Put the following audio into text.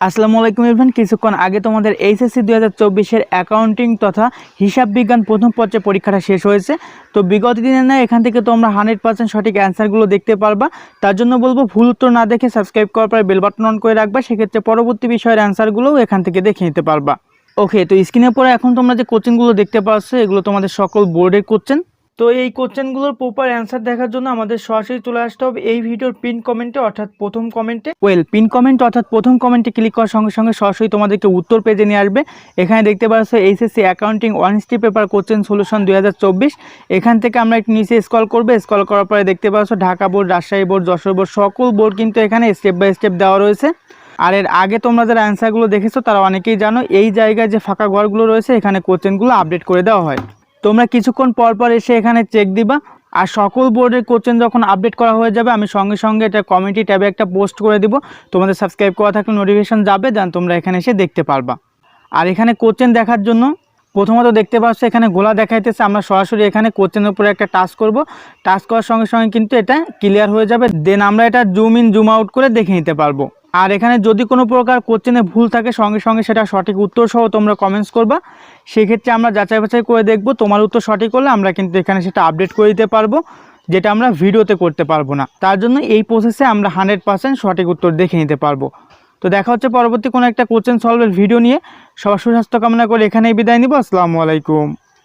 আসসালামু আলাইকুম ইরফান। কিছুক্ষণ আগে তোমাদের এইচএসসি দু হাজার চব্বিশের অ্যাকাউন্টিং তথা হিসাব বিজ্ঞান প্রথম পর্যায়ে পরীক্ষাটা শেষ হয়েছে। তো বিগত দিনে না, এখান থেকে তোমরা হান্ড্রেড পার্সেন্ট সঠিক অ্যান্সারগুলো দেখতে পারবা। তার জন্য বলব, ভুল উত্তর না দেখে সাবস্ক্রাইব করার পরে বেল বাটন অন করে রাখবা। সেক্ষেত্রে পরবর্তী বিষয়ের অ্যান্সারগুলোও এখান থেকে দেখে নিতে পারবা। ওকে তো স্ক্রিনে পরে এখন তোমরা যে কোচিংগুলো দেখতে পাচ্ছ, এগুলো তোমাদের সকল বোর্ডের কোশ্চেন তো এই কোশ্চেনগুলোর প্রপার অ্যান্সার দেখার জন্য আমাদের সরাসরি চলে আসতে হবে এই ভিডিওর পিন কমেন্টে অর্থাৎ প্রথম কমেন্টে ওয়েল পিন কমেন্ট অর্থাৎ প্রথম কমেন্টে ক্লিক করার সঙ্গে সঙ্গে সরাসরি তোমাদেরকে উত্তর পেজে নিয়ে আসবে। এখানে দেখতে পাচ্ছ এইচএসসি অ্যাকাউন্টিং ওয়ান স্টি পেপার কোশ্চেন সলিউশন দুই হাজার চব্বিশ। এখান থেকে আমরা একটু নিচে স্কল করবে। স্কল করার পরে দেখতে পাচ্ছ Dhaka board, Rajshahi board, Jessore board, সকল বোর্ড কিন্তু এখানে স্টেপ বাই স্টেপ দেওয়া রয়েছে। আর এর আগে তোমরা যারা অ্যান্সারগুলো দেখেছ, তারা অনেকেই জানো, এই জায়গায় যে ফাঁকা ঘরগুলো রয়েছে, এখানে কোশ্চেনগুলো আপডেট করে দেওয়া হয়। তোমরা কিছুক্ষণ পর পর এসে এখানে চেক দিবা। আর সকল বোর্ডের কোশ্চেন যখন আপডেট করা হয়ে যাবে, আমি সঙ্গে সঙ্গে এটা কমিটি ট্যাবে একটা পোস্ট করে দিব। তোমাদের সাবস্ক্রাইব করা থাকলে নোটিফিকেশন যাবে দেন তোমরা এখানে এসে দেখতে পারবা। আর এখানে কোশ্চেন দেখার জন্য প্রথমত দেখতে পাচ্ছ, এখানে গোলা দেখাইতেছে, আমরা সরাসরি এখানে কোশ্চেনের উপরে একটা টাচ করব। টাচ করার সঙ্গে সঙ্গে কিন্তু এটা ক্লিয়ার হয়ে যাবে। দেন আমরা এটা জুম ইন জুম আউট করে দেখে নিতে পারব। আর এখানে যদি কোনো প্রকার কোশ্চেনে ভুল থাকে, সঙ্গে সঙ্গে সেটা সঠিক উত্তর সহ তোমরা কমেন্টস করবা। সেক্ষেত্রে আমরা যাচাই বাছাই করে দেখব, তোমার উত্তর সঠিক হলে আমরা কিন্তু এখানে সেটা আপডেট করে দিতে পারব, যেটা আমরা ভিডিওতে করতে পারব না। তার জন্য এই প্রসেসে আমরা হান্ড্রেড পার্সেন্ট সঠিক উত্তর দেখে নিতে পারব। তো দেখা হচ্ছে পরবর্তী কোনো একটা কোশ্চেন সলভের ভিডিও নিয়ে। সবার সুস্বাস্থ্য কামনা করে এখানেই বিদায় নিব। আসসালামু আলাইকুম।